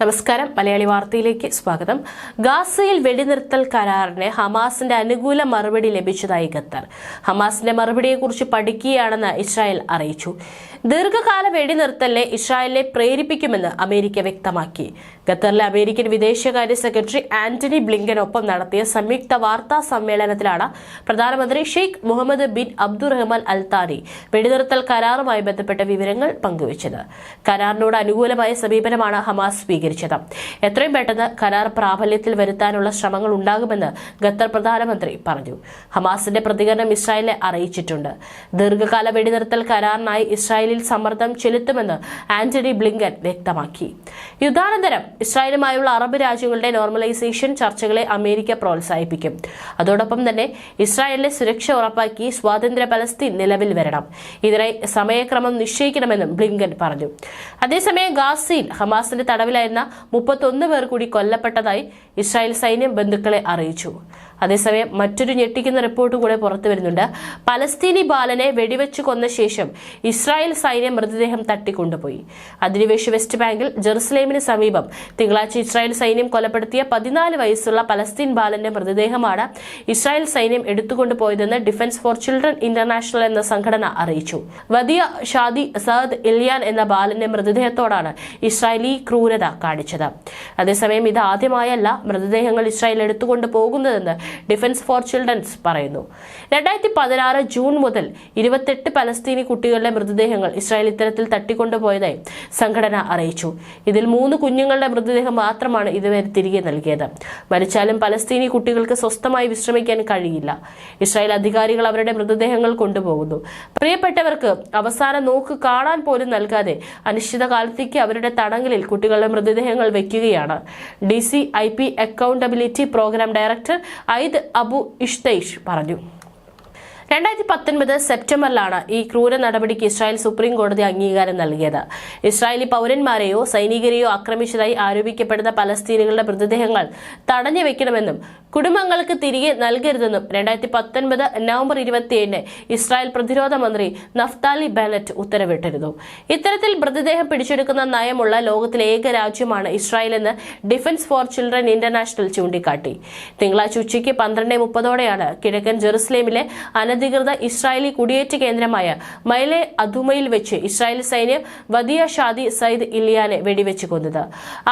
നമസ്കാരം. മലയാളി വാർത്തയിലേക്ക് സ്വാഗതം. ഗാസയിൽ വെടിനിർത്തൽ കരാറിന് ഹമാസിന്റെ അനുകൂല മറുപടി ലഭിച്ചതായി ഖത്തർ. ഹമാസിന്റെ മറുപടിയെക്കുറിച്ച് പഠിക്കുകയാണെന്ന് ഇസ്രായേൽ അറിയിച്ചു. ദീർഘകാല വെടിനിർത്തലിനെ ഇസ്രായേലിനെ പ്രേരിപ്പിക്കുമെന്ന് അമേരിക്ക വ്യക്തമാക്കി. ഖത്തറിലെ അമേരിക്കൻ വിദേശകാര്യ സെക്രട്ടറി ആന്റണി ബ്ലിങ്കനൊപ്പം നടത്തിയ സംയുക്ത വാർത്താ സമ്മേളനത്തിലാണ് പ്രധാനമന്ത്രി Sheikh Mohammed bin Abdulrahman Al Thani വെടിനിർത്തൽ കരാറുമായി ബന്ധപ്പെട്ട വിവരങ്ങൾ പങ്കുവച്ചത്. കരാറിനോട് അനുകൂലമായ സമീപനമാണ് ഹമാസ് സ്വീകരിച്ചത്. എത്രയും പെട്ടെന്ന് കരാർ പ്രാബല്യത്തിൽ വരുത്താനുള്ള ശ്രമങ്ങൾ ഉണ്ടാകുമെന്ന് ഖത്തർ പ്രധാനമന്ത്രി പറഞ്ഞു. ഹമാസിന്റെ പ്രതികരണം ഇസ്രായേലിനെ അറിയിച്ചിട്ടുണ്ട്. ദീർഘകാല വെടിനിർത്തൽ കരാറിനായി ഇസ്രായേലിൽ സമ്മർദ്ദം ചെലുത്തുമെന്ന് ആന്റണി ബ്ലിങ്കൻ വ്യക്തമാക്കി. യുദ്ധാനന്തരം ഇസ്രായേലുമായുള്ള അറബ് രാജ്യങ്ങളുടെ നോർമലൈസേഷൻ ചർച്ചകളെ അമേരിക്ക പ്രോത്സാഹിപ്പിക്കും. അതോടൊപ്പം തന്നെ ഇസ്രായേലിന്റെ സുരക്ഷ ഉറപ്പാക്കി സ്വാതന്ത്ര്യ പലസ്തീൻ നിലവിൽ വരണം. ഇതിനായി സമയക്രമം നിശ്ചയിക്കണമെന്നും ബ്ലിങ്കൻ പറഞ്ഞു. അതേസമയം ഗാസയിൽ ഹമാസിന്റെ തടവിലായിരുന്ന മുപ്പത്തൊന്ന് പേർ കൂടി കൊല്ലപ്പെട്ടതായി ഇസ്രായേൽ സൈന്യം ബന്ധുക്കളെ അറിയിച്ചു. അതേസമയം മറ്റൊരു ഞെട്ടിക്കുന്ന റിപ്പോർട്ട് കൂടെ പുറത്തു വരുന്നുണ്ട്. പലസ്തീനി ബാലനെ വെടിവെച്ച് കൊന്ന ശേഷം ഇസ്രായേൽ സൈന്യം മൃതദേഹം തട്ടിക്കൊണ്ടുപോയി. അധിനിവേശ വെസ്റ്റ് ബാങ്കിൽ ജെറുസലേമിന് സമീപം തിങ്കളാഴ്ച ഇസ്രായേൽ സൈന്യം കൊലപ്പെടുത്തിയ പതിനാല് വയസ്സുള്ള പലസ്തീൻ ബാലന്റെ മൃതദേഹമാണ് ഇസ്രായേൽ സൈന്യം എടുത്തുകൊണ്ടുപോയതെന്ന് ഡിഫൻസ് ഫോർ ചിൽഡ്രൻ ഇന്റർനാഷണൽ എന്ന സംഘടന അറിയിച്ചു. വദിയ ഷാദി സഅദ് ഇല്യാൻ എന്ന ബാലന്റെ മൃതദേഹത്തോടാണ് ഇസ്രായേലി ക്രൂരത കാണിച്ചത്. അതേസമയം ഇത് ആദ്യമായല്ല മൃതദേഹങ്ങൾ ഇസ്രായേൽ എടുത്തുകൊണ്ട് പോകുന്നതെന്ന് ഡിഫൻസ് ഫോർ ചിൽഡ്രൻസ് പറയുന്നു. രണ്ടായിരത്തി പതിനാറ് ജൂൺ മുതൽ ഇരുപത്തെട്ട് പലസ്തീനി കുട്ടികളുടെ മൃതദേഹങ്ങൾ ഇസ്രായേൽ ഇത്തരത്തിൽ തട്ടിക്കൊണ്ടുപോയതായി സംഘടന അറിയിച്ചു. ഇതിൽ മൂന്ന് കുഞ്ഞുങ്ങളുടെ മൃതദേഹം മാത്രമാണ് ഇതുവരെ തിരികെ നൽകിയത്. മരിച്ചാലും പലസ്തീനി കുട്ടികൾക്ക് സ്വസ്ഥമായി വിശ്രമിക്കാൻ കഴിയില്ല. ഇസ്രായേൽ അധികാരികൾ അവരുടെ മൃതദേഹങ്ങൾ കൊണ്ടുപോകുന്നു. പ്രിയപ്പെട്ടവർക്ക് അവസാന നോക്ക് കാണാൻ പോലും നൽകാതെ അനിശ്ചിതകാലത്തേക്ക് അവരുടെ തടങ്കലിൽ കുട്ടികളുടെ മൃതദേഹങ്ങൾ വയ്ക്കുകയാണ് D C I P accountability programme director Ayed Abu Eqtaish പറഞ്ഞു രണ്ടായിരത്തി പത്തൊൻപത് സെപ്റ്റംബറിലാണ് ഈ ക്രൂര നടപടിക്ക് ഇസ്രായേൽ സുപ്രീം കോടതി അംഗീകാരം നൽകിയത്. ഇസ്രായേലി പൗരന്മാരെയോ സൈനികരെയോ ആക്രമിച്ചതായി ആരോപിക്കപ്പെടുന്ന പലസ്തീനുകളുടെ മൃതദേഹങ്ങൾ തടഞ്ഞു വെക്കണമെന്നും കുടുംബങ്ങൾക്ക് തിരികെ നൽകരുതെന്നും രണ്ടായിരത്തി പത്തൊൻപത് നവംബർ ഇരുപത്തിയേഴിന് ഇസ്രായേൽ പ്രതിരോധ മന്ത്രി നഫ്താലി ബാലറ്റ് ഉത്തരവിട്ടിരുന്നു. ഇത്തരത്തിൽ മൃതദേഹം പിടിച്ചെടുക്കുന്ന നയമുള്ള ലോകത്തിലെ ഏക രാജ്യമാണ് ഇസ്രായേൽ എന്ന് ഡിഫൻസ് ഫോർ ചിൽഡ്രൻ ഇന്റർനാഷണൽ ചൂണ്ടിക്കാട്ടി. തിങ്കളാഴ്ച ഉച്ചയ്ക്ക് പന്ത്രണ്ട് മുപ്പതോടെയാണ് കിഴക്കൻ ജെറുസലേമിലെ അനധികൃത ഇസ്രായേലി കുടിയേറ്റ കേന്ദ്രമായ മൈലെ അധുമയിൽ വെച്ച് ഇസ്രായേൽ സൈന്യം വദിയ ഷാദി സയ്യിദ് ഇലിയാനെ വെടിവെച്ച് കൊന്നത്.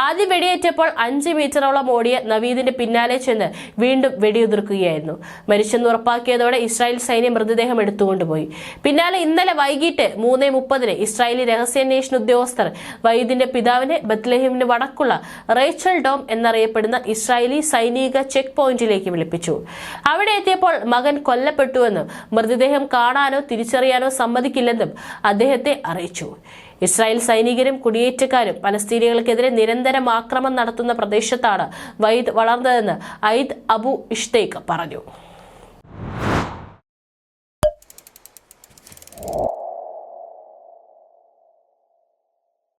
ആദ്യം വെടിയേറ്റപ്പോൾ അഞ്ച് മീറ്ററോളം ഓടിയ നവീദിന്റെ പിന്നാലെ ചെന്ന് വീണ്ടും വെടിയുതിർക്കുകയായിരുന്നു. മരിച്ചെന്ന് ഉറപ്പാക്കിയതോടെ ഇസ്രായേൽ സൈന്യം മൃതദേഹം എടുത്തുകൊണ്ടുപോയി. പിന്നാലെ ഇന്നലെ വൈകിട്ട് മൂന്ന് മുപ്പതിന് ഇസ്രായേലി രഹസ്യാന്വേഷണ ഉദ്യോഗസ്ഥർ വൈദിന്റെ പിതാവിനെ ബത്ലഹീമിന് വടക്കുള്ള റേച്ചൽ ഡോം എന്നറിയപ്പെടുന്ന ഇസ്രായേലി സൈനിക ചെക്ക് പോയിന്റിലേക്ക് വിളിപ്പിച്ചു. അവിടെ എത്തിയപ്പോൾ മകൻ കൊല്ലപ്പെട്ടുവെന്നും മൃതദേഹം കാണാനോ തിരിച്ചറിയാനോ സമ്മതിക്കില്ലെന്നും അദ്ദേഹത്തെ അറിയിച്ചു. ഇസ്രായേൽ സൈനികരും കുടിയേറ്റക്കാരും പലസ്തീനികൾക്കെതിരെ നിരന്തരം ആക്രമണം നടത്തുന്ന പ്രദേശത്താണ് വൈദ് വളർന്നതെന്ന് ഐദ് അബു ഇഷ്തേക്ക് പറഞ്ഞു.